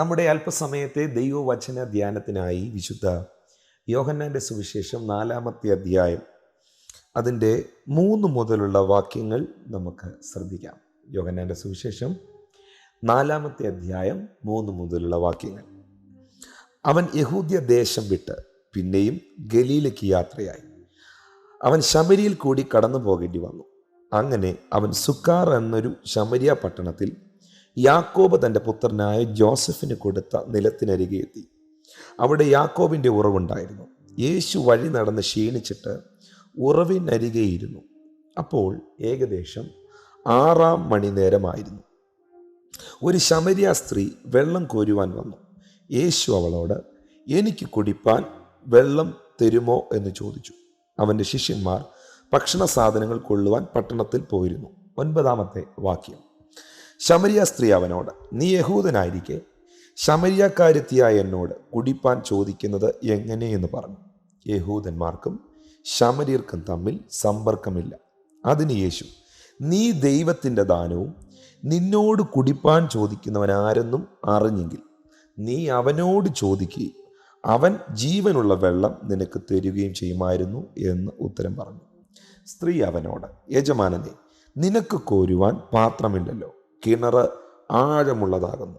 നമ്മുടെ അല്പസമയത്തെ ദൈവവചന ധ്യാനത്തിനായി വിശുദ്ധ യോഹന്നാന്റെ സുവിശേഷം നാലാമത്തെ അധ്യായം. അതിന്റെ മൂന്ന് മുതലുള്ള വാക്യങ്ങൾ നമുക്ക് ശ്രദ്ധിക്കാം. യോഹന്നാന്റെ സുവിശേഷം നാലാമത്തെ അധ്യായം മൂന്ന് മുതലുള്ള വാക്യങ്ങൾ. അവൻ യഹൂദ്യ ദേശം വിട്ട് പിന്നെയും ഗലീലയ്ക്ക് യാത്രയായി. അവൻ ശമരിയിൽ കൂടി കടന്നു പോകേണ്ടി വന്നു. അങ്ങനെ അവൻ സുക്കാർ എന്നൊരു ശമരിയ പട്ടണത്തിൽ യാക്കോബ് തന്റെ പുത്രനായ ജോസഫിന് കൊടുത്ത നിലത്തിനരികെ എത്തി. അവിടെ യാക്കോബിന്റെ ഉറവുണ്ടായിരുന്നു. യേശു വഴി നടന്ന് ക്ഷീണിച്ചിട്ട് ഉറവിനരികെയിരുന്നു അപ്പോൾ ഏകദേശം ആറാം മണി നേരമായിരുന്നു ഒരു ശമരിയ സ്ത്രീ വെള്ളം കോരുവാൻ വന്നു. യേശു അവളോട് എനിക്ക് കുടിപ്പാൻ വെള്ളം തരുമോ? എന്ന് ചോദിച്ചു. അവന്റെ ശിഷ്യന്മാർ ഭക്ഷണ സാധനങ്ങൾ കൊള്ളുവാൻ പട്ടണത്തിൽ പോയിരുന്നു. ഒൻപതാമത്തെ വാക്യം. ശമരിയ സ്ത്രീ അവനോട് നീ യഹൂദനായിരിക്കെ. ശമരിയക്കാരെത്തിയായ എന്നോട് കുടിപ്പാൻ ചോദിക്കുന്നത് എങ്ങനെയെന്ന് പറഞ്ഞു. യഹൂദന്മാർക്കും ശമരിയർക്കും തമ്മിൽ സമ്പർക്കമില്ല. അതിന് യേശു നീ ദൈവത്തിന്റെ ദാനവും നിന്നോട് കുടിപ്പാൻ ചോദിക്കുന്നവൻ ആരെന്നും അറിഞ്ഞെങ്കിൽ നീ അവനോട് ചോദിക്കുകയും അവൻ ജീവനുള്ള വെള്ളം നിനക്ക് തരികയും ചെയ്യുമായിരുന്നു എന്ന് ഉത്തരം പറഞ്ഞു. സ്ത്രീ അവനോട് യജമാനനെ നിനക്ക് കോരുവാൻ പാത്രമില്ലല്ലോ. കിണറ് ആഴമുള്ളതാകുന്നു.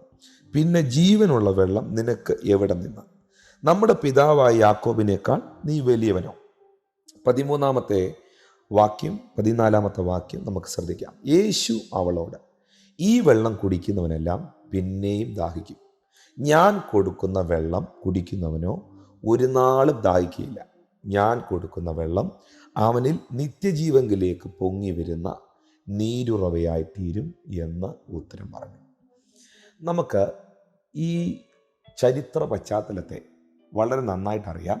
പിന്നെ ജീവനുള്ള വെള്ളം നിനക്ക് എവിടെ നിന്ന്? നമ്മുടെ പിതാവായ യാക്കോബിനേക്കാൾ നീ വലിയവനോ? പതിമൂന്നാമത്തെ വാക്യം പതിനാലാമത്തെ വാക്യം നമുക്ക് ശ്രദ്ധിക്കാം. യേശു അവളോട് ഈ വെള്ളം കുടിക്കുന്നവനെല്ലാം പിന്നെയും ദാഹിക്കും. ഞാൻ കൊടുക്കുന്ന വെള്ളം കുടിക്കുന്നവനോ ഒരു നാളും ദാഹിക്കുകയില്ല. ഞാൻ കൊടുക്കുന്ന വെള്ളം അവനിൽ നിത്യജീവങ്കിലേക്ക് പൊങ്ങി വരുന്ന നീരുറവയായി തീരും എന്ന് ഉത്തരം പറഞ്ഞു. നമുക്ക് ഈ ചരിത്ര പശ്ചാത്തലത്തെ വളരെ നന്നായിട്ട് അറിയാം.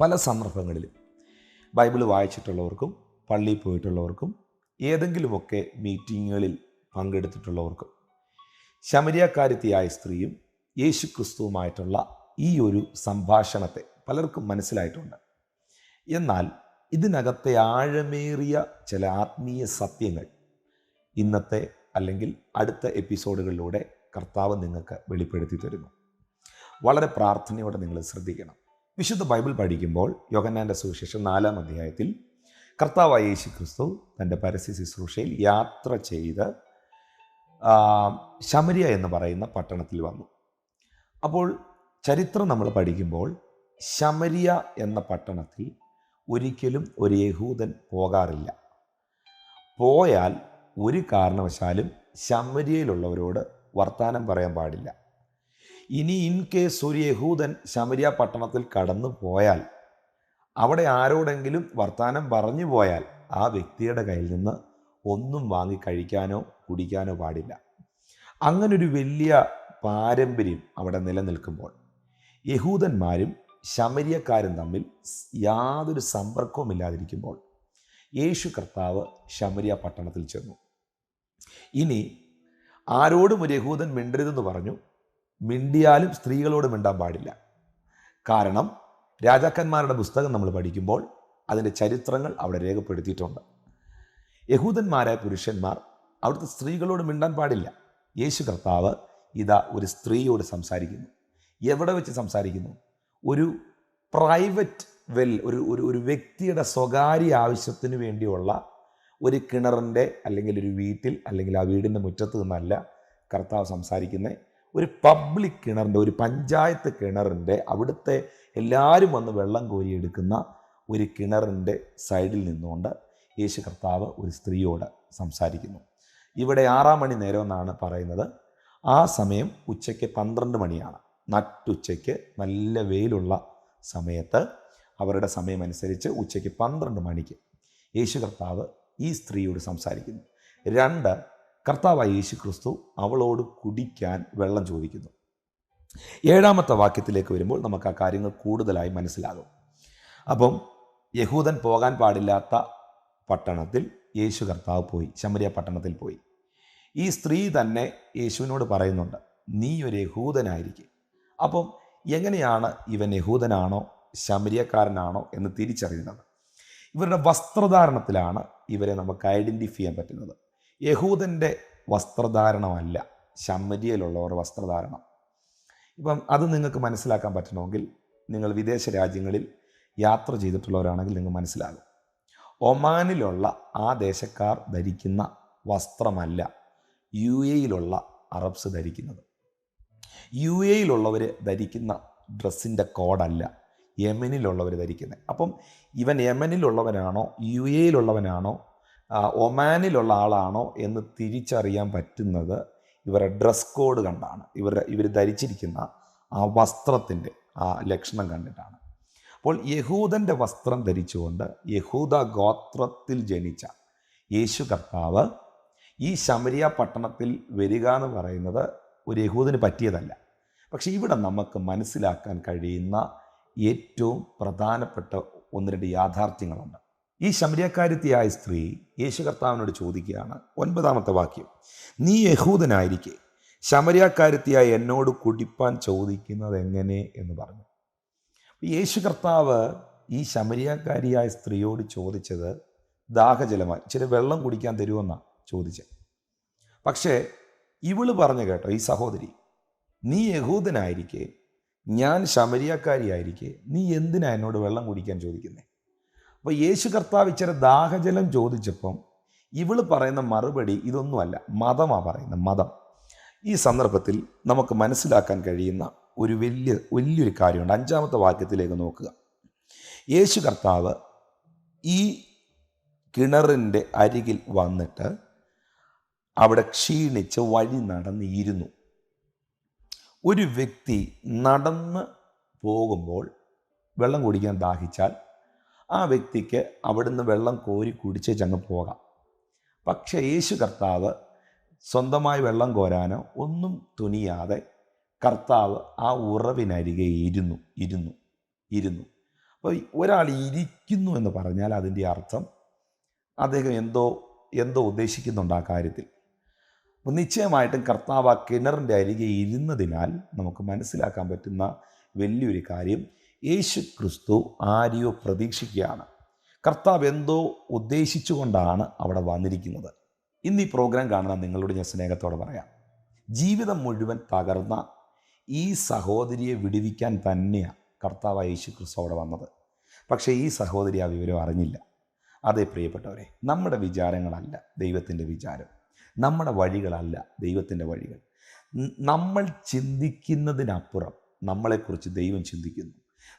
പല സന്ദർഭങ്ങളിലും ബൈബിൾ വായിച്ചിട്ടുള്ളവർക്കും പള്ളിയിൽ പോയിട്ടുള്ളവർക്കും ഏതെങ്കിലുമൊക്കെ മീറ്റിങ്ങുകളിൽ പങ്കെടുത്തിട്ടുള്ളവർക്കും ശമരിയാക്കാരിത്തിയായ സ്ത്രീയും യേശു ക്രിസ്തുവുമായിട്ടുള്ള ഈ ഒരു സംഭാഷണത്തെ പലർക്കും മനസ്സിലായിട്ടുണ്ട്. എന്നാൽ ഇതിനകത്തെ ആഴമേറിയ ചില ആത്മീയ സത്യങ്ങൾ ഇന്നത്തെ അല്ലെങ്കിൽ അടുത്ത എപ്പിസോഡുകളിലൂടെ കർത്താവ് നിങ്ങൾക്ക് വെളിപ്പെടുത്തി തരുന്നു. വളരെ പ്രാർത്ഥനയോടെ നിങ്ങൾ ശ്രദ്ധിക്കണം. വിശുദ്ധ ബൈബിൾ പഠിക്കുമ്പോൾ യോഗന്നാന്റെ സുവിശേഷം നാലാം അധ്യായത്തിൽ കർത്താവായ യേശു ക്രിസ്തു തന്റെ പരസ്യ ശുശ്രൂഷയിൽ യാത്ര ചെയ്ത് ശമരിയ എന്ന് പറയുന്ന പട്ടണത്തിൽ വന്നു. അപ്പോൾ ചരിത്രം നമ്മൾ പഠിക്കുമ്പോൾ ശമരിയ എന്ന പട്ടണത്തിൽ ഒരിക്കലും ഒരു യഹൂദൻ പോകാറില്ല. പോയാൽ ഒരു കാരണവശാലും ശമരിയയിലുള്ളവരോട് വർത്തമാനം പറയാൻ പാടില്ല. ഇനി ഇൻ കേസ് ഒരു യഹൂദൻ ശമരിയ പട്ടണത്തിൽ കടന്നു പോയാൽ അവിടെ ആരോടെങ്കിലും വർത്തമാനം പറഞ്ഞു പോയാൽ ആ വ്യക്തിയുടെ കയ്യിൽ നിന്ന് ഒന്നും വാങ്ങി കഴിക്കാനോ കുടിക്കാനോ പാടില്ല. അങ്ങനൊരു വലിയ പാരമ്പര്യം അവിടെ നിലനിൽക്കുമ്പോൾ യഹൂദന്മാരും ശമരിയക്കാരും തമ്മിൽ യാതൊരു സമ്പർക്കവും ഇല്ലാതിരിക്കുമ്പോൾ യേശു കർത്താവ് ശമരിയ പട്ടണത്തിൽ ചെന്നു. ഇനി ആരോടും ഒരു യഹൂദൻ മിണ്ടരുതെന്ന് പറഞ്ഞു മിണ്ടിയാലും സ്ത്രീകളോട് മിണ്ടാൻ പാടില്ല. കാരണം രാജാക്കന്മാരുടെ പുസ്തകം നമ്മൾ പഠിക്കുമ്പോൾ അതിന്റെ ചരിത്രങ്ങൾ അവിടെ രേഖപ്പെടുത്തിയിട്ടുണ്ട്. യഹൂദന്മാരായ പുരുഷന്മാർ അവിടുത്തെ സ്ത്രീകളോട് മിണ്ടാൻ പാടില്ല. യേശു കർത്താവ് ഇതാ ഒരു സ്ത്രീയോട് സംസാരിക്കുന്നു. എവിടെ വെച്ച് സംസാരിക്കുന്നു? ഒരു പ്രൈവറ്റ് വെൽ ഒരു ഒരു ഒരു വ്യക്തിയുടെ സ്വകാര്യ ആവശ്യത്തിന് വേണ്ടിയുള്ള ഒരു കിണറിന്റെ അല്ലെങ്കിൽ ഒരു വീട്ടിൽ അല്ലെങ്കിൽ ആ വീടിന്റെ മുറ്റത്ത് നിന്നല്ല കർത്താവ് സംസാരിക്കുന്നത് ഒരു പബ്ലിക് കിണറിന്റെ ഒരു പഞ്ചായത്ത് കിണറിന്റെ അവിടുത്തെ എല്ലാവരും വന്ന് വെള്ളം കോരിയെടുക്കുന്ന ഒരു കിണറിന്റെ സൈഡിൽ നിന്നുകൊണ്ട് യേശു കർത്താവ് ഒരു സ്ത്രീയോട് സംസാരിക്കുന്നു. ഇവിടെ ആറാം മണി നേരം എന്നാണ് പറയുന്നത്. ആ സമയം ഉച്ചയ്ക്ക് പന്ത്രണ്ട് മണിയാണ്. നട്ടുച്ചയ്ക്ക് നല്ല വെയിലുള്ള സമയത്ത് അവരുടെ സമയമനുസരിച്ച് ഉച്ചയ്ക്ക് പന്ത്രണ്ട് മണിക്ക് യേശു കർത്താവ് ഈ സ്ത്രീയോട് സംസാരിക്കുന്നു. രണ്ട് കർത്താവായ യേശു ക്രിസ്തു അവളോട് കുടിക്കാൻ വെള്ളം ചോദിക്കുന്നു. ഏഴാമത്തെ വാക്യത്തിലേക്ക് വരുമ്പോൾ നമുക്ക് ആ കാര്യങ്ങൾ കൂടുതലായി മനസ്സിലാകും. അപ്പം യഹൂദൻ പോകാൻ പാടില്ലാത്ത പട്ടണത്തിൽ യേശു കർത്താവ് പോയി ശമരിയ പട്ടണത്തിൽ പോയി. ഈ സ്ത്രീ തന്നെ യേശുവിനോട് പറയുന്നുണ്ട് നീ ഒരു യഹൂദനായിരിക്കും. അപ്പം എങ്ങനെയാണ് ഇവൻ യഹൂദനാണോ ശമരിയക്കാരനാണോ എന്ന് തിരിച്ചറിയുന്നത്? ഇവരുടെ വസ്ത്രധാരണത്തിലാണ് ഇവരെ നമുക്ക് ഐഡന്റിഫൈ ചെയ്യാൻ പറ്റുന്നത്. യഹൂദന്റെ വസ്ത്രധാരണമല്ല ശമരിയയിലുള്ളവർ വസ്ത്രധാരണം. ഇപ്പം അത് നിങ്ങൾക്ക് മനസ്സിലാക്കാൻ പറ്റണമെങ്കിൽ നിങ്ങൾ വിദേശ രാജ്യങ്ങളിൽ യാത്ര ചെയ്തിട്ടുള്ളവരാണെങ്കിൽ നിങ്ങൾ മനസ്സിലാകും. ഒമാനിലുള്ള ആ ദേശക്കാർ ധരിക്കുന്ന വസ്ത്രമല്ല യു എയിലുള്ള അറബ്സ് ധരിക്കുന്നത്. യു എയിലുള്ളവർ ധരിക്കുന്ന ഡ്രസ്സിന്റെ കോഡല്ല യമനിലുള്ളവർ ധരിക്കുന്നത് അപ്പം ഇവൻ യമനിലുള്ളവനാണോ യു എയിലുള്ളവനാണോ ഒമാനിലുള്ള ആളാണോ എന്ന് തിരിച്ചറിയാൻ പറ്റുന്നത് ഇവരുടെ ഡ്രസ് കോഡ് കണ്ടാണ്. ഇവരുടെ ഇവർ ധരിച്ചിരിക്കുന്ന ആ വസ്ത്രത്തിന്റെ ആ ലക്ഷണം കണ്ടിട്ടാണ്. അപ്പോൾ യഹൂദന്റെ വസ്ത്രം ധരിച്ചുകൊണ്ട് യഹൂദ ഗോത്രത്തിൽ ജനിച്ച യേശു കർത്താവ് ഈ ശമരിയ പട്ടണത്തിൽ വരിക എന്ന് പറയുന്നത് ഒരു യഹൂദന് പറ്റിയതല്ല. പക്ഷേ ഇവിടെ നമുക്ക് മനസ്സിലാക്കാൻ കഴിയുന്ന ഏറ്റവും പ്രധാനപ്പെട്ട ഒന്ന് രണ്ട് യാഥാർത്ഥ്യങ്ങളുണ്ട്. ഈ ശമരിയക്കാരുത്തിയായ സ്ത്രീ യേശു കർത്താവിനോട് ചോദിക്കുകയാണ് ഒൻപതാമത്തെ വാക്യം. നീ യഹൂദനായിരിക്കെ. ശമരിയക്കാരുത്തിയായ എന്നോട് കുടിപ്പാൻ ചോദിക്കുന്നത് എങ്ങനെ? എന്ന് പറഞ്ഞു. യേശു കർത്താവ് ഈ ശമര്യക്കാരിയായ സ്ത്രീയോട് ചോദിച്ചത് ദാഹജലമായി. ചില വെള്ളം കുടിക്കാൻ തരുമെന്നാണ് ചോദിച്ചത്. പക്ഷേ ഇവൾ പറഞ്ഞു കേട്ടോ ഈ സഹോദരി നീ യഹൂദനായിരിക്കെ ഞാൻ ശമരിയക്കാരിയായിരിക്കെ നീ എന്തിനാ എന്നോട് വെള്ളം കുടിക്കാൻ ചോദിക്കുന്നേ? അപ്പോൾ യേശു കർത്താവ് ഇച്ചിരി ദാഹജലം ചോദിച്ചപ്പം ഇവൾ പറയുന്ന മറുപടി ഇതൊന്നുമല്ല മതമാണ് പറയുന്നത് മതം. ഈ സന്ദർഭത്തിൽ നമുക്ക് മനസ്സിലാക്കാൻ കഴിയുന്ന ഒരു വലിയ വലിയൊരു കാര്യമുണ്ട്. അഞ്ചാമത്തെ വാക്യത്തിലേക്ക് നോക്കുക. യേശു കർത്താവ് ഈ കിണറിന്റെ അരികിൽ വന്നിട്ട് അവിടെ ക്ഷീണിച്ച് വഴി നടന്നിരുന്നു. ഒരു വ്യക്തി നടന്ന് പോകുമ്പോൾ വെള്ളം കുടിക്കാൻ ദാഹിച്ചാൽ ആ വ്യക്തിക്ക് അവിടുന്ന് വെള്ളം കോരി കുടിച്ച് ചങ്ങ് പോകാം. പക്ഷേ യേശു കർത്താവ് സ്വന്തമായി വെള്ളം കോരാനോ ഒന്നും തുനിയാതെ കർത്താവ് ആ ഉറവിനരികെ ഇരുന്നു ഇരുന്നു ഇരുന്നു. അപ്പോൾ ഒരാൾ ഇരിക്കുന്നു എന്ന് പറഞ്ഞാൽ അതിന്റെ അർത്ഥം അദ്ദേഹം എന്തോ എന്തോ ഉദ്ദേശിക്കുന്നുണ്ട് ആ കാര്യത്തിൽ. അപ്പോൾ നിശ്ചയമായിട്ടും കർത്താവ് ആ കിണറിന്റെ അരികെ ഇരുന്നതിനാൽ നമുക്ക് മനസ്സിലാക്കാൻ പറ്റുന്ന വലിയൊരു കാര്യം യേശു ക്രിസ്തു ആരെയോ പ്രതീക്ഷിക്കുകയാണ്. കർത്താവ് എന്തോ ഉദ്ദേശിച്ചുകൊണ്ടാണ് അവിടെ വന്നിരിക്കുന്നത്. ഇന്ന് ഈ പ്രോഗ്രാം കാണുന്ന നിങ്ങളോട് ഞാൻ സ്നേഹത്തോടെ പറയാം. ജീവിതം മുഴുവൻ തകർന്ന ഈ സഹോദരിയെ വിടുവിക്കാൻ തന്നെയാണ് കർത്താവ് യേശു ക്രിസ്തു അവിടെ വന്നത്. പക്ഷേ ഈ സഹോദരി ആ വിവരം അറിഞ്ഞില്ല. അതേ പ്രിയപ്പെട്ടവരെ നമ്മുടെ വിചാരങ്ങളല്ല ദൈവത്തിന്റെ വിചാരം. നമ്മുടെ വഴികളല്ല ദൈവത്തിന്റെ വഴികൾ. നമ്മൾ ചിന്തിക്കുന്നതിനപ്പുറം നമ്മളെക്കുറിച്ച് ദൈവം ചിന്തിക്കുന്നു.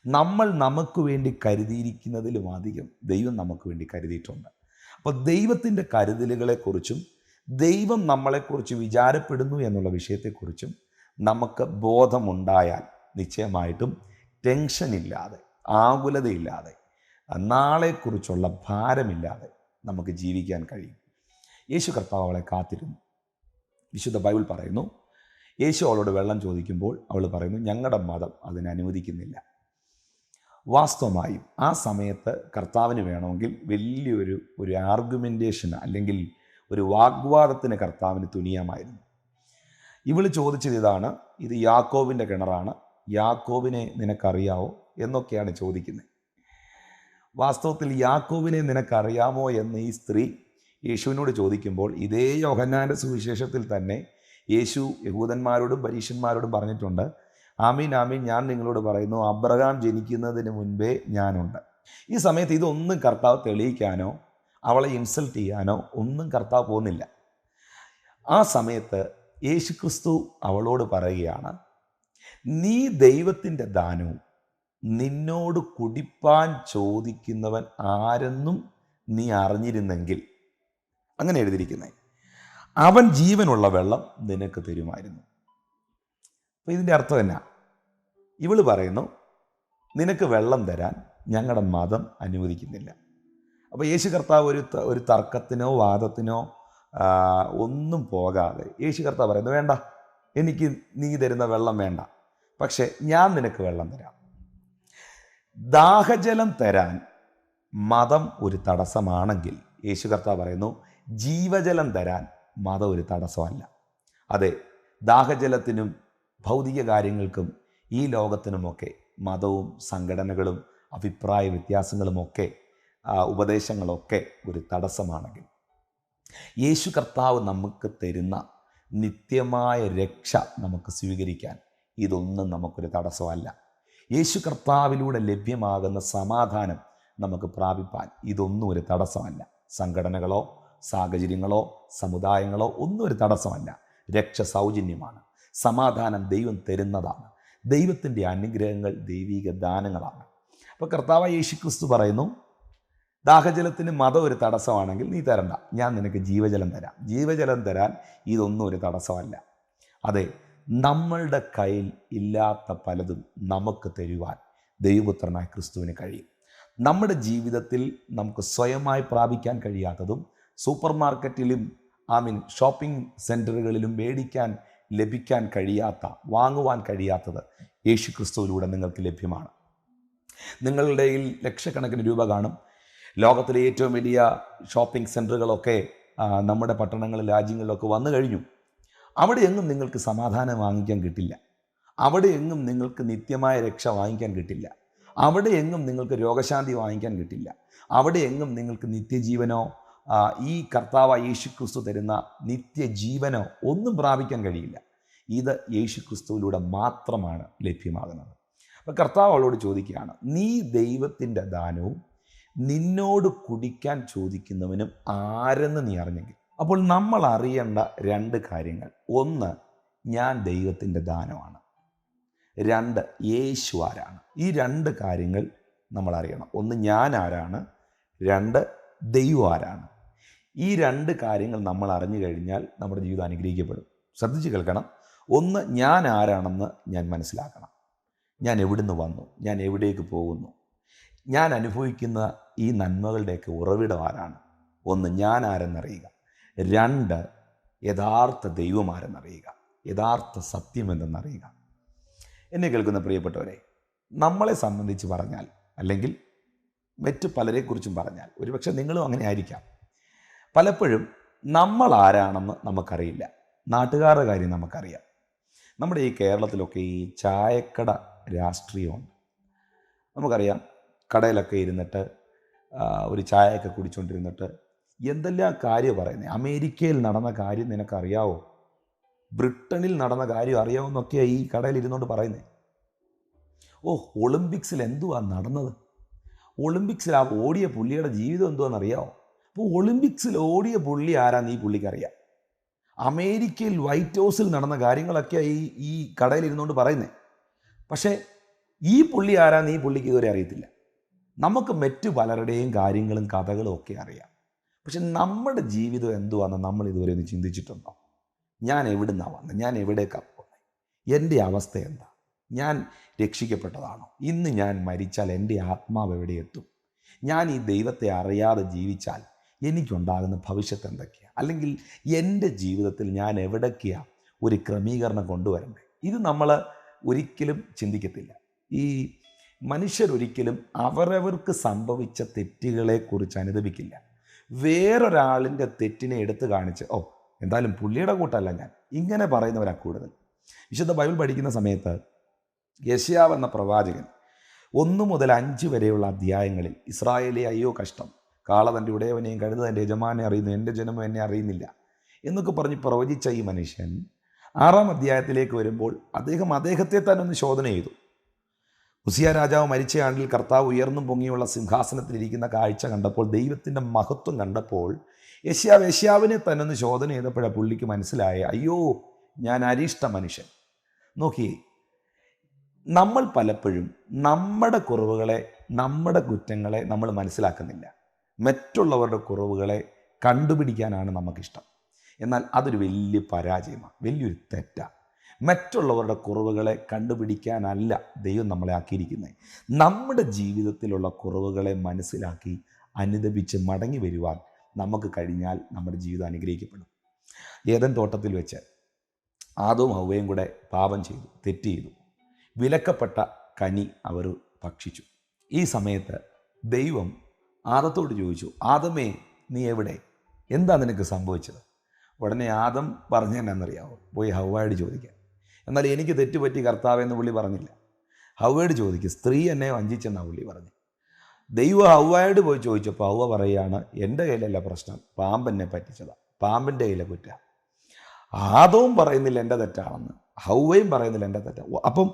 നമ്മൾ നമുക്ക് വേണ്ടി കരുതിയിരിക്കുന്നതിലും അധികം ദൈവം നമുക്ക് വേണ്ടി കരുതിയിട്ടുണ്ട്. അപ്പോൾ ദൈവത്തിന്റെ കരുതലുകളെക്കുറിച്ചും ദൈവം നമ്മളെക്കുറിച്ച് വിചാരപ്പെടുന്നു എന്നുള്ള വിഷയത്തെക്കുറിച്ചും നമുക്ക് ബോധമുണ്ടായാൽ നിശ്ചയമായിട്ടും ടെൻഷനില്ലാതെ ആകുലതയില്ലാതെ നാളെക്കുറിച്ചുള്ള ഭാരമില്ലാതെ നമുക്ക് ജീവിക്കാൻ കഴിയും. യേശു കർത്താവ് അവളെ കാത്തിരുന്നു. വിശുദ്ധ ബൈബിൾ പറയുന്നു യേശു അവളോട് വെള്ളം ചോദിക്കുമ്പോൾ അവൾ പറയുന്നു ഞങ്ങളുടെ മതം അതിനെ അനുവദിക്കുന്നില്ല. വാസ്തവമായും ആ സമയത്ത് കർത്താവിന് വേണമെങ്കിൽ വലിയൊരു ഒരു ആർഗ്യുമെന്റേഷൻ അല്ലെങ്കിൽ ഒരു വാഗ്വാദത്തിന് കർത്താവിന് തുനിയാമായിരുന്നു. ഇവൾ ചോദിച്ചത് ഇതാണ് ഇത് യാക്കോവിന്റെ കിണറാണ് യാക്കോവിനെ നിനക്കറിയാവോ എന്നൊക്കെയാണ് ചോദിക്കുന്നത്. വാസ്തവത്തിൽ യാക്കോവിനെ നിനക്കറിയാമോ എന്ന് ഈ സ്ത്രീ യേശുവിനോട് ചോദിക്കുമ്പോൾ ഇതേ യോഹന്നാന്റെ സുവിശേഷത്തിൽ തന്നെ യേശു യഹൂദന്മാരോടും പരീക്ഷന്മാരോടും പറഞ്ഞിട്ടുണ്ട് ആമീൻ ആമീൻ ഞാൻ നിങ്ങളോട് പറയുന്നു അബ്രഹാം ജനിക്കുന്നതിന് മുൻപേ ഞാനുണ്ട്. ഈ സമയത്ത് ഇതൊന്നും കർത്താവ് തെളിയിക്കാനോ അവളെ ഇൻസൾട്ട് ചെയ്യാനോ ഒന്നും കർത്താവ് പോകുന്നില്ല. ആ സമയത്ത് യേശുക്രിസ്തു അവളോട് പറയുകയാണ് നീ ദൈവത്തിന്റെ ദാനവും നിന്നോട് കുടിപ്പാൻ ചോദിക്കുന്നവൻ ആരെന്നും നീ അറിഞ്ഞിരുന്നെങ്കിൽ അങ്ങനെ എഴുതിയിരിക്കുന്നത് അവൻ ജീവനുള്ള വെള്ളം നിനക്ക് തരുമായിരുന്നു. അപ്പോൾ ഇതിന്റെ അർത്ഥം എന്നാ? ഇവൾ പറയുന്നു നിനക്ക് വെള്ളം തരാൻ ഞങ്ങളുടെ മതം അനുവദിക്കുന്നില്ല. അപ്പോൾ യേശു കർത്താവ് ഒരു ഒരു തർക്കത്തിനോ വാദത്തിനോ ഒന്നും പോകാതെ യേശു കർത്താവ് പറയുന്നു വേണ്ട എനിക്ക് നീ തരുന്ന വെള്ളം വേണ്ട പക്ഷേ ഞാൻ നിനക്ക് വെള്ളം തരാം. ദാഹജലം തരാൻ മതം ഒരു തടസ്സമാണെങ്കിൽ യേശു കർത്താവ് പറയുന്നു ജീവജലം തരാൻ മതം ഒരു തടസ്സമല്ല. അതെ ദാഹജലത്തിനും ഭൗതിക കാര്യങ്ങൾക്കും ഈ ലോകത്തിനുമൊക്കെ മതവും സംഘടനകളും അഭിപ്രായ വ്യത്യാസങ്ങളുമൊക്കെ ഉപദേശങ്ങളൊക്കെ ഒരു തടസ്സമാണെങ്കിൽ. യേശു കർത്താവ് നമുക്ക് തരുന്ന നിത്യമായ രക്ഷ നമുക്ക് സ്വീകരിക്കാൻ ഇതൊന്നും നമുക്കൊരു തടസ്സമല്ല. യേശു കർത്താവിലൂടെ ലഭ്യമാകുന്ന സമാധാനം നമുക്ക് പ്രാപിപ്പാൻ ഇതൊന്നും ഒരു തടസ്സമല്ല. സംഘടനകളോ സാഹചര്യങ്ങളോ സമുദായങ്ങളോ ഒന്നും ഒരു തടസ്സമല്ല. രക്ഷ സൗജന്യമാണ് സമാധാനം ദൈവം തരുന്നതാണ്. ദൈവത്തിന്റെ അനുഗ്രഹങ്ങൾ ദൈവിക ദാനങ്ങളാണ്. അപ്പോൾ കർത്താവ് യേശു ക്രിസ്തു പറയുന്നു ദാഹജലത്തിന് മതം ഒരു തടസ്സമാണെങ്കിൽ നീ തരണ്ട. ഞാൻ നിനക്ക് ജീവജലം തരാം. ജീവജലം തരാൻ ഇതൊന്നും ഒരു തടസ്സമല്ല. അതെ നമ്മളുടെ കയ്യിൽ ഇല്ലാത്ത പലതും നമുക്ക് തരുവാൻ ദൈവപുത്രനായ ക്രിസ്തുവിന് കഴിയും. നമ്മുടെ ജീവിതത്തിൽ നമുക്ക് സ്വയമായി പ്രാപിക്കാൻ കഴിയാത്തതും സൂപ്പർ മാർക്കറ്റിലും ഐ മീൻ ഷോപ്പിംഗ് സെന്ററുകളിലും മേടിക്കാൻ ലഭിക്കാൻ കഴിയാത്ത വാങ്ങുവാൻ കഴിയാത്തത് യേശു ക്രിസ്തുവിലൂടെ നിങ്ങൾക്ക് ലഭ്യമാണ്. നിങ്ങളുടെ ലക്ഷക്കണക്കിന് രൂപ കാണും. ലോകത്തിലെ ഏറ്റവും വലിയ ഷോപ്പിംഗ് സെന്ററുകളൊക്കെ നമ്മുടെ പട്ടണങ്ങളിൽ രാജ്യങ്ങളിലൊക്കെ വന്നു കഴിഞ്ഞു. അവിടെ എങ്ങും നിങ്ങൾക്ക് സമാധാനം വാങ്ങിക്കാൻ കിട്ടില്ല. അവിടെ എങ്ങും നിങ്ങൾക്ക് നിത്യമായ രക്ഷ വാങ്ങിക്കാൻ കിട്ടില്ല. അവിടെ എങ്ങും നിങ്ങൾക്ക് രോഗശാന്തി വാങ്ങിക്കാൻ കിട്ടില്ല. അവിടെ എങ്ങും നിങ്ങൾക്ക് നിത്യജീവനോ ഈ കർത്താവ് യേശു ക്രിസ്തു തരുന്ന നിത്യജീവനോ ഒന്നും പ്രാപിക്കാൻ കഴിയില്ല. ഇത് യേശു ക്രിസ്തുവിലൂടെ മാത്രമാണ് ലഭ്യമാകുന്നത്. അപ്പോൾ കർത്താവ് അവളോട് ചോദിക്കുകയാണ് നീ ദൈവത്തിന്റെ ദാനവും നിന്നോട് കുടിക്കാൻ ചോദിക്കുന്നവനും ആരെന്ന് നീ അറിഞ്ഞെങ്കിൽ? അപ്പോൾ നമ്മൾ അറിയേണ്ട രണ്ട് കാര്യങ്ങൾ. ഒന്ന് ഞാൻ ദൈവത്തിന്റെ ദാനമാണ്. രണ്ട് യേശു ആരാണ്? ഈ രണ്ട് കാര്യങ്ങൾ നമ്മൾ അറിയണം. ഒന്ന് ഞാൻ ആരാണ്? രണ്ട് ദൈവം ആരാണ്? ഈ രണ്ട് കാര്യങ്ങൾ നമ്മൾ അറിഞ്ഞു കഴിഞ്ഞാൽ നമ്മുടെ ജീവിതം അനുഗ്രഹിക്കപ്പെടും. ശ്രദ്ധിച്ച് കേൾക്കണം. ഒന്ന് ഞാൻ ആരാണെന്ന് ഞാൻ മനസ്സിലാക്കണം. ഞാൻ എവിടുന്ന് വന്നു? ഞാൻ എവിടേക്ക് പോകുന്നു? ഞാൻ അനുഭവിക്കുന്ന ഈ നന്മകളുടെയൊക്കെ ഉറവിടം ആരാണ്? ഒന്ന് ഞാൻ ആരെന്നറിയുക. രണ്ട് യഥാർത്ഥ ദൈവം ആരെന്നറിയുക. യഥാർത്ഥ സത്യം എന്തെന്നറിയുക. എന്നെ കേൾക്കുന്ന പ്രിയപ്പെട്ടവരെ നമ്മളെ സംബന്ധിച്ച് പറഞ്ഞാൽ അല്ലെങ്കിൽ മറ്റു പലരെക്കുറിച്ചും പറഞ്ഞാൽ ഒരുപക്ഷെ നിങ്ങളും അങ്ങനെ ആയിരിക്കാം. പലപ്പോഴും നമ്മൾ ആരാണെന്ന് നമുക്കറിയില്ല. നാട്ടുകാരുടെ കാര്യം നമുക്കറിയാം. നമ്മുടെ ഈ കേരളത്തിലൊക്കെ ഈ ചായക്കട രാഷ്ട്രീയമുണ്ട്. നമുക്കറിയാം കടയിലൊക്കെ ഇരുന്നിട്ട് ഒരു ചായയൊക്കെ കുടിച്ചുകൊണ്ടിരുന്നിട്ട് എന്തെല്ലാം കാര്യം പറയുന്നത് അമേരിക്കയിൽ നടന്ന കാര്യം നിനക്കറിയാവോ? ബ്രിട്ടനിൽ നടന്ന കാര്യം അറിയാവോ എന്നൊക്കെയാണ് ഈ കടയിൽ ഇരുന്നുകൊണ്ട് പറയുന്നത് ഓ ഒളിമ്പിക്സിൽ എന്തുവാ നടന്നത്? ഒളിമ്പിക്സിൽ ആ ഓടിയ പുള്ളിയുടെ ജീവിതം എന്തുവാന്ന് അപ്പോൾ ഒളിമ്പിക്സിൽ ഓടിയ പുള്ളി ആരാന്ന് ഈ പുള്ളിക്കറിയാം. അമേരിക്കയിൽ വൈറ്റ് ഹൗസിൽ നടന്ന കാര്യങ്ങളൊക്കെ ഈ ഈ കടയിൽ ഇരുന്നുകൊണ്ട് പറയുന്നത് പക്ഷേ ഈ പുള്ളി ആരാന്ന് ഈ പുള്ളിക്ക് ഇതുവരെ അറിയത്തില്ല. നമുക്ക് മറ്റു പലരുടെയും കാര്യങ്ങളും കഥകളും ഒക്കെ അറിയാം. പക്ഷെ നമ്മുടെ ജീവിതം എന്തുവാന്ന് നമ്മൾ ഇതുവരെ ഒന്ന് ചിന്തിച്ചിട്ടുണ്ടോ? ഞാൻ എവിടുന്നാണ് വന്നത് ഞാൻ എവിടേക്കാണ് പോകുന്നത് എന്റെ അവസ്ഥ എന്താ? ഞാൻ രക്ഷിക്കപ്പെട്ടതാണോ? ഇന്ന് ഞാൻ മരിച്ചാൽ എന്റെ ആത്മാവ് എവിടെ എത്തും? ഞാൻ ഈ ദൈവത്തെ അറിയാതെ ജീവിച്ചാൽ എനിക്കുണ്ടാകുന്ന ഭവിഷ്യത്ത് എന്തൊക്കെയാണ് അല്ലെങ്കിൽ എന്റെ ജീവിതത്തിൽ ഞാൻ എവിടൊക്കെയാണ് ഒരു ക്രമീകരണം കൊണ്ടുവരണ്ടേ? ഇത് നമ്മൾ ഒരിക്കലും ചിന്തിക്കത്തില്ല. ഈ മനുഷ്യരൊരിക്കലും അവരവർക്ക് സംഭവിച്ച തെറ്റുകളെക്കുറിച്ച് അനുദപിക്കില്ല. വേറൊരാളിന്റെ തെറ്റിനെ എടുത്തു കാണിച്ച് ഓ എന്തായാലും പുള്ളിയുടെ കൂട്ടല്ല ഞാൻ. ഇങ്ങനെ പറയുന്നവരാണ് കൂടുതൽ. വിശുദ്ധ ബൈബിൾ പഠിക്കുന്ന സമയത്ത് യശയാവ് എന്ന പ്രവാചകൻ ഒന്ന് മുതൽ അഞ്ച് വരെയുള്ള അധ്യായങ്ങളിൽ ഇസ്രായേലി അയ്യോ കഷ്ടം. കാള തന്റെ ഉടയവനെയും കഴുത തന്റെ യജമാനെ അറിയുന്നു. എന്റെ ജനമോ എന്നെ അറിയുന്നില്ല. എന്നൊക്കെ പറഞ്ഞ് പ്രവചിച്ച ഈ മനുഷ്യൻ ആറാം അധ്യായത്തിലേക്ക് വരുമ്പോൾ അദ്ദേഹം അദ്ദേഹത്തെ തന്നെ ഒന്ന് ശോധന ചെയ്തു. ഉസിയ രാജാവ് മരിച്ച ആണ്ടിൽ കർത്താവ് ഉയർന്നും പൊങ്ങിയുള്ള സിംഹാസനത്തിലിരിക്കുന്ന കാഴ്ച കണ്ടപ്പോൾ ദൈവത്തിന്റെ മഹത്വം കണ്ടപ്പോൾ യശ്യാവ് യശ്യാവിനെ തന്നെ ഒന്ന് ശോധന ചെയ്തപ്പോഴാണ് പുള്ളിക്ക് മനസ്സിലായ അയ്യോ ഞാൻ അരിഷ്ട മനുഷ്യൻ. നോക്കിയേ നമ്മൾ പലപ്പോഴും നമ്മുടെ കുറവുകളെ നമ്മുടെ കുറ്റങ്ങളെ നമ്മൾ മനസ്സിലാക്കുന്നില്ല. മറ്റുള്ളവരുടെ കുറവുകളെ കണ്ടുപിടിക്കാനാണ് നമുക്കിഷ്ടം. എന്നാൽ അതൊരു വലിയ പരാജയമാണ്. വലിയൊരു തെറ്റാണ് മറ്റുള്ളവരുടെ കുറവുകളെ കണ്ടുപിടിക്കാനല്ല ദൈവം നമ്മളെ ആക്കിയിരിക്കുന്നത് നമ്മുടെ ജീവിതത്തിലുള്ള കുറവുകളെ മനസ്സിലാക്കി അനുദപിച്ച് മടങ്ങി വരുവാൻ നമുക്ക് കഴിഞ്ഞാൽ നമ്മുടെ ജീവിതം അനുഗ്രഹിക്കപ്പെടും. ഏതൻ തോട്ടത്തിൽ വെച്ച് ആദവും ഹൗവയും കൂടെ പാപം ചെയ്തു തെറ്റ് ചെയ്തു. വിലക്കപ്പെട്ട കനി അവർ ഭക്ഷിച്ചു. ഈ സമയത്ത് ദൈവം ആദത്തോട് ചോദിച്ചു ആദമേ നീ എവിടെ? എന്താ നിനക്ക് സംഭവിച്ചത്? ഉടനെ ആദം പറഞ്ഞെന്നറിയാവോ പോയി ഹവ്വായോട് ചോദിക്കാം. എന്നാൽ എനിക്ക് തെറ്റുപറ്റി കർത്താവെന്ന് പുള്ളി പറഞ്ഞില്ല. ഹവ്വയോട് ചോദിക്കും സ്ത്രീ എന്നെ വഞ്ചിച്ചെന്നാണ് പുള്ളി പറഞ്ഞു? ദൈവം ഹവ്വായോട് പോയി ചോദിച്ചപ്പോൾ ഹൗവ പറയുകയാണ് എന്റെ കയ്യിലല്ല പ്രശ്നം പാമ്പെന്നെ പറ്റിച്ചതാണ് പാമ്പിന്റെ കയ്യിലെ കുറ്റ. ആദവും പറയുന്നില്ല എന്റെ തെറ്റാണെന്ന്. ഹൗവയും പറയുന്നില്ല എന്റെ തെറ്റ. അപ്പം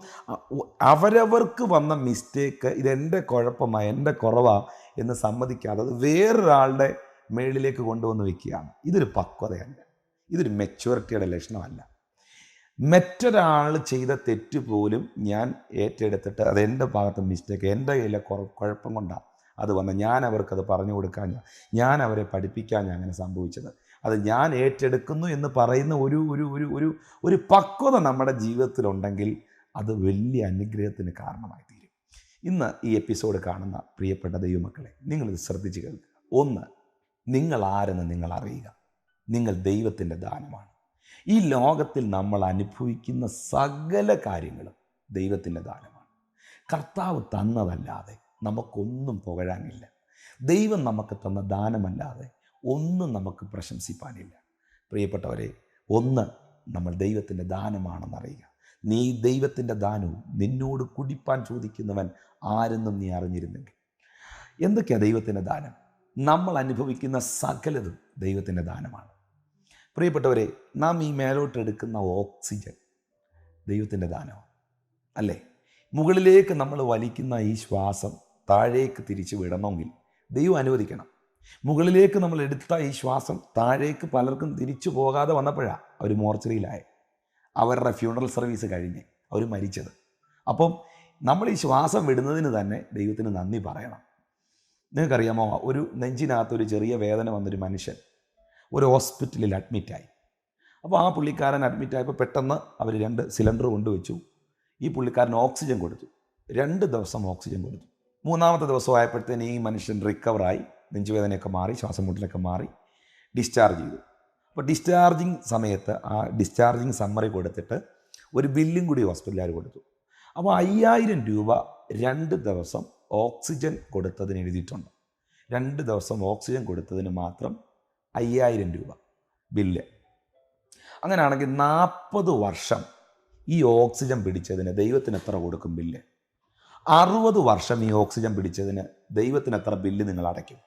അവരവർക്ക് വന്ന മിസ്റ്റേക്ക് ഇതെന്റെ കുഴപ്പമാണ് എന്റെ കുറവാണ് എന്ന് സമ്മതിക്കാതെ അത് വേറൊരാളുടെ മേളിലേക്ക് കൊണ്ടുവന്ന് വയ്ക്കുകയാണ് ഇതൊരു പക്വതയല്ല. ഇതൊരു മെച്യൂരിറ്റിയുടെ ലക്ഷണമല്ല. മറ്റൊരാൾ ചെയ്ത തെറ്റ് പോലും ഞാൻ ഏറ്റെടുത്തിട്ട് അത് എന്റെ ഭാഗത്ത് മിസ്റ്റേക്ക് എന്റെ കയ്യിലെ കുഴപ്പം കൊണ്ടാണ് അത് വന്ന് ഞാൻ അവർക്കത് പറഞ്ഞു കൊടുക്കാൻ ഞാൻ അവരെ പഠിപ്പിക്കാൻ അങ്ങനെ സംഭവിച്ചത്. അത് ഞാൻ ഏറ്റെടുക്കുന്നു എന്ന് പറയുന്ന ഒരു ഒരു ഒരു ഒരു ഒരു പക്വത നമ്മുടെ ജീവിതത്തിലുണ്ടെങ്കിൽ അത് വലിയ അനുഗ്രഹത്തിന് കാരണമായി തീരും ഇന്ന് ഈ എപ്പിസോഡ് കാണുന്ന പ്രിയപ്പെട്ട ദൈവമക്കളെ നിങ്ങളിത് ശ്രദ്ധിച്ച് കേൾക്കുക. ഒന്ന് നിങ്ങൾ ആരെന്ന് നിങ്ങൾ അറിയുക. നിങ്ങൾ ദൈവത്തിന്റെ ദാനമാണ്. ഈ ലോകത്തിൽ നമ്മൾ അനുഭവിക്കുന്ന സകല കാര്യങ്ങളും ദൈവത്തിന്റെ ദാനമാണ്. കർത്താവ് തന്നതല്ലാതെ നമുക്കൊന്നും പുകഴാനില്ല. ദൈവം നമുക്ക് തന്ന ദാനമല്ലാതെ ഒന്നും നമുക്ക് പ്രശംസിപ്പാനില്ല. പ്രിയപ്പെട്ടവരെ ഒന്ന് നമ്മൾ ദൈവത്തിന്റെ ദാനമാണെന്നറിയുക. നീ ദൈവത്തിന്റെ ദാനവും നിന്നോട് കുടിപ്പാൻ ചോദിക്കുന്നവൻ ആരെന്നും നീ അറിഞ്ഞിരുന്നെങ്കിൽ. എന്തൊക്കെയാണ് ദൈവത്തിന്റെ ദാനം? നമ്മൾ അനുഭവിക്കുന്ന സകലതും ദൈവത്തിന്റെ ദാനമാണ്. പ്രിയപ്പെട്ടവരെ നാം ഈ മേലോട്ടെടുക്കുന്ന ഓക്സിജൻ ദൈവത്തിന്റെ ദാനമാണ്. അല്ലേ? മുകളിലേക്ക് നമ്മൾ വലിക്കുന്ന ഈ ശ്വാസം താഴേക്ക് തിരിച്ചു വിടണമെങ്കിൽ ദൈവം അനുവദിക്കണം. മുകളിലേക്ക് നമ്മൾ എടുത്ത ഈ ശ്വാസം താഴേക്ക് പലർക്കും തിരിച്ചു പോകാതെ വന്നപ്പോഴാണ് അവർ മോർച്ചറിയിലായ. അവരുടെ ഫ്യൂണറൽ സർവീസ് കഴിഞ്ഞ് അവർ മരിച്ചത്. അപ്പം നമ്മൾ ഈ ശ്വാസം വിടുന്നതിന് തന്നെ ദൈവത്തിന് നന്ദി പറയണം. നിങ്ങൾക്കറിയാമോ ഒരു നെഞ്ചിനകത്ത് ഒരു ചെറിയ വേദന വന്നൊരു മനുഷ്യൻ ഒരു ഹോസ്പിറ്റലിൽ അഡ്മിറ്റായി അപ്പോൾ ആ പുള്ളിക്കാരൻ അഡ്മിറ്റായപ്പോൾ പെട്ടെന്ന് അവർ രണ്ട് സിലിണ്ടർ കൊണ്ടുവച്ചു. ഈ പുള്ളിക്കാരൻ ഓക്സിജൻ കൊടുത്തു. രണ്ട് ദിവസം ഓക്സിജൻ കൊടുത്തു. മൂന്നാമത്തെ ദിവസം ആയപ്പോഴത്തേന് ഈ മനുഷ്യൻ റിക്കവറായി നെഞ്ചുവേദനയൊക്കെ മാറി ശ്വാസം മുട്ടലൊക്കെ മാറി ഡിസ്ചാർജ് ചെയ്തു. അപ്പോൾ ഡിസ്ചാർജിങ് സമയത്ത് ആ ഡിസ്ചാർജിങ് സമ്മറി കൊടുത്തിട്ട് ഒരു ബില്ലും കൂടി ഹോസ്പിറ്റലുകാർ കൊടുത്തു. അപ്പോൾ അയ്യായിരം രൂപ രണ്ട് ദിവസം ഓക്സിജൻ കൊടുത്തതിന് എഴുതിയിട്ടുണ്ട്. രണ്ട് ദിവസം ഓക്സിജൻ കൊടുത്തതിന് മാത്രം അയ്യായിരം രൂപ ബില്ല് അങ്ങനെയാണെങ്കിൽ നാൽപ്പത് വർഷം ഈ ഓക്സിജൻ പിടിച്ചതിന് ദൈവത്തിന് എത്ര കൊടുക്കും ബില്ല് അറുപത് വർഷം ഈ ഓക്സിജൻ പിടിച്ചതിന് ദൈവത്തിന് എത്ര ബില്ല് നിങ്ങൾ അടയ്ക്കും?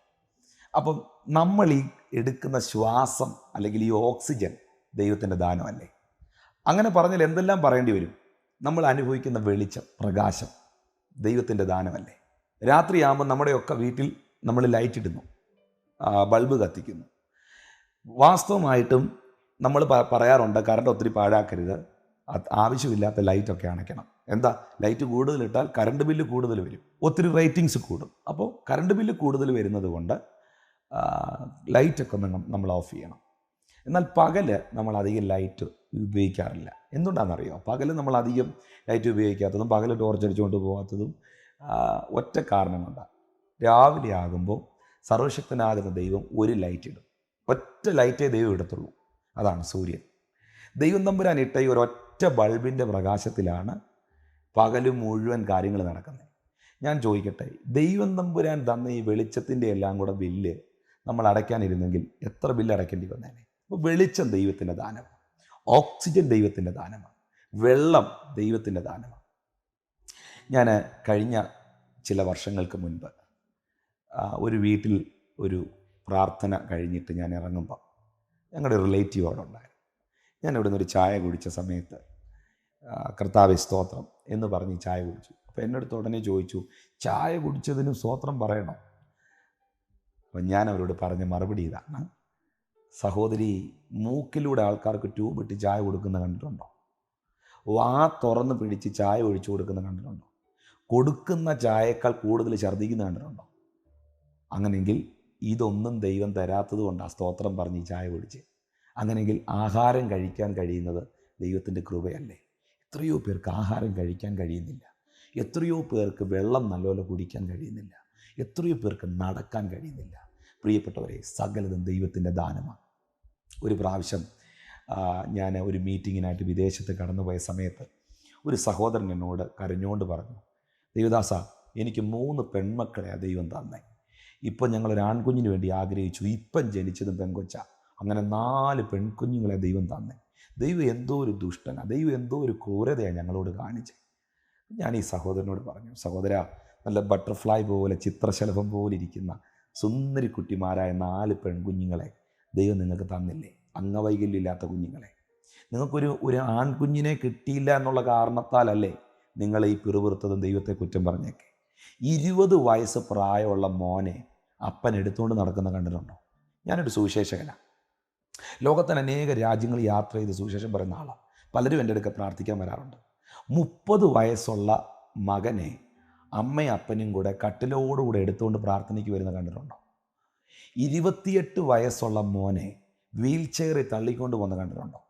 അപ്പം നമ്മൾ ഈ എടുക്കുന്ന ശ്വാസം അല്ലെങ്കിൽ ഈ ഓക്സിജൻ ദൈവത്തിന്റെ ദാനമല്ലേ? അങ്ങനെ പറഞ്ഞാൽ എന്തെല്ലാം പറയേണ്ടി വരും? നമ്മൾ അനുഭവിക്കുന്ന വെളിച്ചം പ്രകാശം ദൈവത്തിന്റെ ദാനമല്ലേ? രാത്രിയാകുമ്പോൾ നമ്മുടെയൊക്കെ വീട്ടിൽ നമ്മൾ ലൈറ്റ് ഇടുന്നു. ബൾബ് കത്തിക്കുന്നു. വാസ്തവമായിട്ടും നമ്മൾ പറയാറുണ്ട് കറണ്ട് ഒത്തിരി പാഴാക്കരുത്. ആവശ്യമില്ലാത്ത ലൈറ്റൊക്കെ അണയ്ക്കണം. എന്താ? ലൈറ്റ് കൂടുതലിട്ടാൽ കറണ്ട് ബില്ല് കൂടുതൽ വരും. ഒത്തിരി റേറ്റിങ്സ് കൂടും. അപ്പോൾ കറണ്ട് ബില്ല് കൂടുതൽ വരുന്നത് കൊണ്ട് ലൈറ്റൊക്കെ നമ്മൾ ഓഫ് ചെയ്യണം. എന്നാൽ പകൽ നമ്മൾ അധികം ലൈറ്റ് ഉപയോഗിക്കാറില്ല. എന്തുകൊണ്ടാണെന്നറിയോ പകൽ നമ്മൾ അധികം ലൈറ്റ് ഉപയോഗിക്കാത്തതും പകൽ ടോർച്ച് അടിച്ചുകൊണ്ട് പോകാത്തതും ഒറ്റ കാരണം കൊണ്ടാണ് രാവിലെ ആകുമ്പോൾ സർവശക്തനാകുന്ന ദൈവം ഒരു ലൈറ്റ് ഇടും. ഒറ്റ ലൈറ്റേ ദൈവം ഇടത്തുള്ളൂ. അതാണ് സൂര്യൻ. ദൈവം തമ്പുരാൻ ഇട്ട ഈ ഒരൊറ്റ ബൾബിന്റെ പ്രകാശത്തിലാണ് പകൽ മുഴുവൻ കാര്യങ്ങൾ നടക്കുന്നത്. ഞാൻ ചോദിക്കട്ടെ ദൈവം തമ്പുരാൻ തന്ന ഈ വെളിച്ചത്തിന്റെ എല്ലാം കൂടെ ബില്ല് നമ്മൾ അടയ്ക്കാനിരുന്നെങ്കിൽ എത്ര ബില്ല് അടയ്ക്കേണ്ടി വന്നേനെ? അപ്പോൾ വെളിച്ചം ദൈവത്തിന്റെ ദാനമാണ്. ഓക്സിജൻ ദൈവത്തിന്റെ ദാനമാണ്. വെള്ളം ദൈവത്തിന്റെ ദാനമാണ്. ഞാൻ കഴിഞ്ഞ ചില വർഷങ്ങൾക്ക് മുൻപ് ഒരു വീട്ടിൽ ഒരു പ്രാർത്ഥന കഴിഞ്ഞിട്ട് ഞാൻ ഇറങ്ങുമ്പോൾ ഞങ്ങളുടെ റിലേറ്റീവ് അവിടെ ഉണ്ടായിരുന്നു. ഞാൻ ഇവിടെ നിന്ന് ഒരു ചായ കുടിച്ച സമയത്ത് കർത്താവെ സ്തോത്രം എന്ന് പറഞ്ഞ് ചായ കുടിച്ചു. അപ്പോൾ എന്നോട് ഉടനെ ചോദിച്ചു ചായ കുടിച്ചതിനും സ്തോത്രം പറയണോ? അപ്പം ഞാൻ അവരോട് പറഞ്ഞ മറുപടി ഇതാണ്. സഹോദരി മൂക്കിലൂടെ ആൾക്കാർക്ക് ട്യൂബ് ഇട്ട് ചായ കൊടുക്കുന്ന കണ്ടിട്ടുണ്ടോ? വാ തുറന്ന് പിടിച്ച് ചായ ഒഴിച്ചു കൊടുക്കുന്ന കണ്ടിട്ടുണ്ടോ? കൊടുക്കുന്ന ചായയേക്കാൾ കൂടുതൽ ഛർദ്ദിക്കുന്ന കണ്ടിട്ടുണ്ടോ? അങ്ങനെയെങ്കിൽ ഇതൊന്നും ദൈവം തരാത്തത് കൊണ്ട് ആ സ്തോത്രം പറഞ്ഞ് ചായ കുടിച്ച് അങ്ങനെയെങ്കിൽ ആഹാരം കഴിക്കാൻ കഴിയുന്നത് ദൈവത്തിന്റെ കൃപയല്ലേ? എത്രയോ പേർക്ക് ആഹാരം കഴിക്കാൻ കഴിയുന്നില്ല. എത്രയോ പേർക്ക് വെള്ളം നല്ലപോലെ കുടിക്കാൻ കഴിയുന്നില്ല. എത്രയോ പേർക്ക് നടക്കാൻ കഴിയുന്നില്ല. പ്രിയപ്പെട്ടവരെ സകലതും ദൈവത്തിന്റെ ദാനമാണ്. ഒരു പ്രാവശ്യം ഞാൻ ഒരു മീറ്റിങ്ങിനായിട്ട് വിദേശത്ത് കടന്നുപോയ സമയത്ത് ഒരു സഹോദരൻ എന്നോട് കരഞ്ഞുകൊണ്ട് പറഞ്ഞു ദൈവദാസ എനിക്ക് മൂന്ന് പെൺമക്കളെ ദൈവം തന്നെ. ഇപ്പം ഒരു ആൺകുഞ്ഞിന് വേണ്ടി ആഗ്രഹിച്ചു. ഇപ്പം ജനിച്ചതും പെൺകൊച്ച. അങ്ങനെ നാല് പെൺകുഞ്ഞുങ്ങളെ ദൈവം തന്നെ. ദൈവം എന്തോ ഒരു ദുഷ്ടന. ദൈവം എന്തോ ഒരു ക്രൂരതയാണ് ഞങ്ങളോട് കാണിച്ചത് ഞാൻ ഈ സഹോദരനോട് പറഞ്ഞു സഹോദര നല്ല ബട്ടർഫ്ലൈ പോലെ ചിത്രശലഭം പോലെ ഇരിക്കുന്ന സുന്ദരി കുട്ടിമാരായ നാല് പെൺകുഞ്ഞുങ്ങളെ ദൈവം നിങ്ങൾക്ക് തന്നില്ലേ? അംഗവൈകല്യമില്ലാത്ത കുഞ്ഞുങ്ങളെ. നിങ്ങൾക്കൊരു ഒരു ആൺകുഞ്ഞിനെ കിട്ടിയില്ല എന്നുള്ള കാരണത്താലല്ലേ നിങ്ങൾ ഈ പിറുപിറുത്തതും ദൈവത്തെ കുറ്റം പറഞ്ഞേക്കെ. ഇരുപത് വയസ്സ് പ്രായമുള്ള മോനെ അപ്പൻ എടുത്തുകൊണ്ട് നടക്കുന്ന കണ്ടിട്ടുണ്ടോ? ഞാനൊരു സുവിശേഷകനാണ് ലോകത്തിന് അനേക രാജ്യങ്ങൾ യാത്ര ചെയ്ത് സുവിശേഷം പറയുന്ന ആളാണ് പലരും എന്റെ അടുക്ക പ്രാർത്ഥിക്കാൻ വരാറുണ്ട്. മുപ്പത് വയസ്സുള്ള മകനെ അമ്മയും അപ്പനും കൂടെ കട്ടിലോടുകൂടെ എടുത്തുകൊണ്ട് പ്രാർത്ഥനയ്ക്ക് വരുന്ന കണ്ടിട്ടുണ്ടോ? ഇരുപത്തിയെട്ട് വയസ്സുള്ള മോനെ വീൽ ചെയറിൽ തള്ളിക്കൊണ്ട് പോകുന്ന കണ്ടിട്ടുണ്ടോ?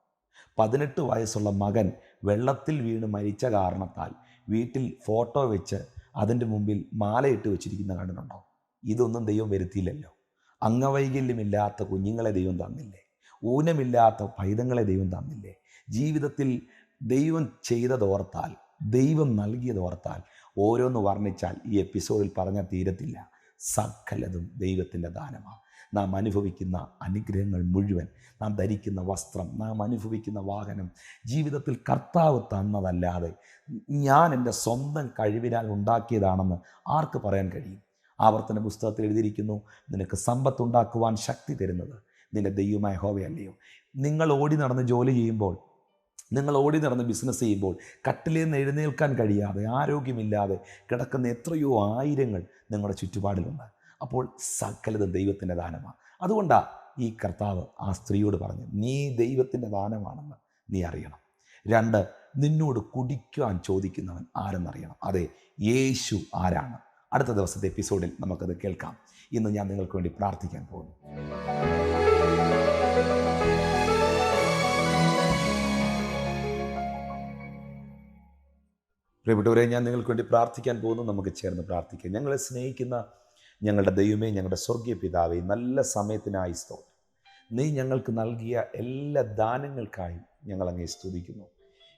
പതിനെട്ട് വയസ്സുള്ള മകൻ വെള്ളത്തിൽ വീണ് മരിച്ച കാരണത്താൽ വീട്ടിൽ ഫോട്ടോ വെച്ച് അതിന്റെ മുമ്പിൽ മാലയിട്ട് വെച്ചിരിക്കുന്ന കണ്ടിട്ടുണ്ടോ? ഇതൊന്നും ദൈവം വരുത്തിയില്ലല്ലോ. അംഗവൈകല്യമില്ലാത്ത കുഞ്ഞുങ്ങളെ ദൈവം തന്നില്ലേ? ഊനമില്ലാത്ത പൈതങ്ങളെ ദൈവം തന്നില്ലേ? ജീവിതത്തിൽ ദൈവം ചെയ്തതോർത്താൽ ദൈവം നൽകിയതോർത്താൽ ഓരോന്ന് വർണിച്ചാൽ ഈ എപ്പിസോഡിൽ പറഞ്ഞാൽ തീരത്തില്ല. സകലതും ദൈവത്തിന്റെ ദാനമാണ്. നാം അനുഭവിക്കുന്ന അനുഗ്രഹങ്ങൾ മുഴുവൻ നാം ധരിക്കുന്ന വസ്ത്രം നാം അനുഭവിക്കുന്ന വാഹനം ജീവിതത്തിൽ കർത്താവ് തന്നതല്ലാതെ ഞാൻ എന്റെ സ്വന്തം കഴിവിനാൽ ഉണ്ടാക്കിയതാണെന്ന് ആർക്ക് പറയാൻ കഴിയും? ആവർത്തന പുസ്തകത്തിൽ എഴുതിയിരിക്കുന്നു നിനക്ക് സമ്പത്തുണ്ടാക്കുവാൻ ശക്തി തരുന്നത് നിന്റെ ദൈവമായ ഹോവയല്ലയോ നിങ്ങൾ ഓടി നടന്ന് ജോലി ചെയ്യുമ്പോൾ നിങ്ങൾ ഓടി നടന്ന് ബിസിനസ് ചെയ്യുമ്പോൾ കട്ടിലിൽ നിന്ന് എഴുന്നേൽക്കാൻ കഴിയാതെ ആരോഗ്യമില്ലാതെ കിടക്കുന്ന എത്രയോ ആയിരങ്ങൾ നിങ്ങളുടെ ചുറ്റുപാടിലുണ്ട്. അപ്പോൾ സകലത് ദൈവത്തിന്റെ ദാനമാണ്. അതുകൊണ്ടാണ് ഈ കർത്താവ് ആ സ്ത്രീയോട് പറഞ്ഞു നീ ദൈവത്തിന്റെ ദാനമാണെന്ന് നീ അറിയണം. രണ്ട് നിന്നോട് കുടിക്കുവാൻ ചോദിക്കുന്നവൻ ആരെന്നറിയണം? അതെ യേശു ആരാണ്? അടുത്ത ദിവസത്തെ എപ്പിസോഡിൽ നമുക്കത് കേൾക്കാം. ഇന്ന് ഞാൻ നിങ്ങൾക്ക് വേണ്ടി പ്രാർത്ഥിക്കാൻ പോകുന്നു. പ്രിയപ്പെട്ടവരെ ഞാൻ നിങ്ങൾക്ക് വേണ്ടി പ്രാർത്ഥിക്കാൻ പോകുന്നു. നമുക്ക് ചേർന്ന് പ്രാർത്ഥിക്കാം. ഞങ്ങളെ സ്നേഹിക്കുന്ന ഞങ്ങളുടെ ദൈവമേ ഞങ്ങളുടെ സ്വർഗീയ പിതാവേ നല്ല സമയത്തിനായി സ്തോത്രം. നീ ഞങ്ങൾക്ക് നൽകിയ എല്ലാ ദാനങ്ങൾക്കായി ഞങ്ങൾ സ്തുതിക്കുന്നു.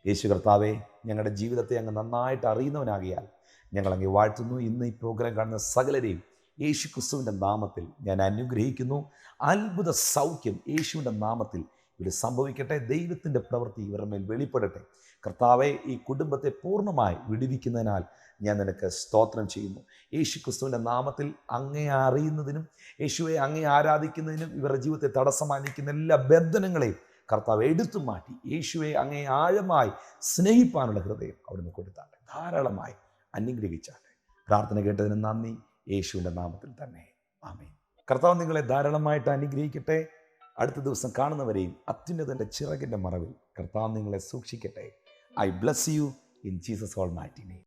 യേശു കർത്താവെ ഞങ്ങളുടെ ജീവിതത്തെ അങ്ങ് നന്നായിട്ട് അറിയുന്നവനാകിയാൽ ഞങ്ങൾ വാഴ്ത്തുന്നു. ഇന്ന് ഈ പ്രോഗ്രാം കാണുന്ന സകലരെയും യേശു ക്രിസ്തുവിന്റെ നാമത്തിൽ ഞാൻ അനുഗ്രഹിക്കുന്നു. അത്ഭുത സൗഖ്യം യേശുവിന്റെ നാമത്തിൽ ഇവർ സംഭവിക്കട്ടെ. ദൈവത്തിന്റെ പ്രവൃത്തി ഇവരുടെ മേൽ വെളിപ്പെടട്ടെ. കർത്താവെ ഈ കുടുംബത്തെ പൂർണമായി വിടിവിക്കുന്നതിനാൽ ഞാൻ നിനക്ക് സ്തോത്രം ചെയ്യുന്നു. യേശു ക്രിസ്തുവിന്റെ നാമത്തിൽ അങ്ങേ അറിയുന്നതിനും യേശുവെ അങ്ങേ ആരാധിക്കുന്നതിനും ഇവരുടെ ജീവിതത്തെ തടസ്സമായി നിൽക്കുന്ന എല്ലാ ബന്ധനങ്ങളെയും കർത്താവ് എടുത്തു മാറ്റി യേശുവെ അങ്ങേ ആഴമായി സ്നേഹിപ്പാനുള്ള ഹൃദയം അവിടുന്ന് കൊടുത്താട്ടെ. ധാരാളമായി അനുഗ്രഹിച്ചാട്ടെ. പ്രാർത്ഥന കേട്ടതിന് നന്ദി. യേശുവിന്റെ നാമത്തിൽ തന്നെ. ആമേ കർത്താവ് നിങ്ങളെ ധാരാളമായിട്ട് അനുഗ്രഹിക്കട്ടെ. അടുത്ത ദിവസം കാണുന്നവരെയും അത്യുന്നതന്റെ ചിറകിന്റെ മറവിൽ കർത്താവ് നിങ്ങളെ സൂക്ഷിക്കട്ടെ. I bless you in Jesus almighty name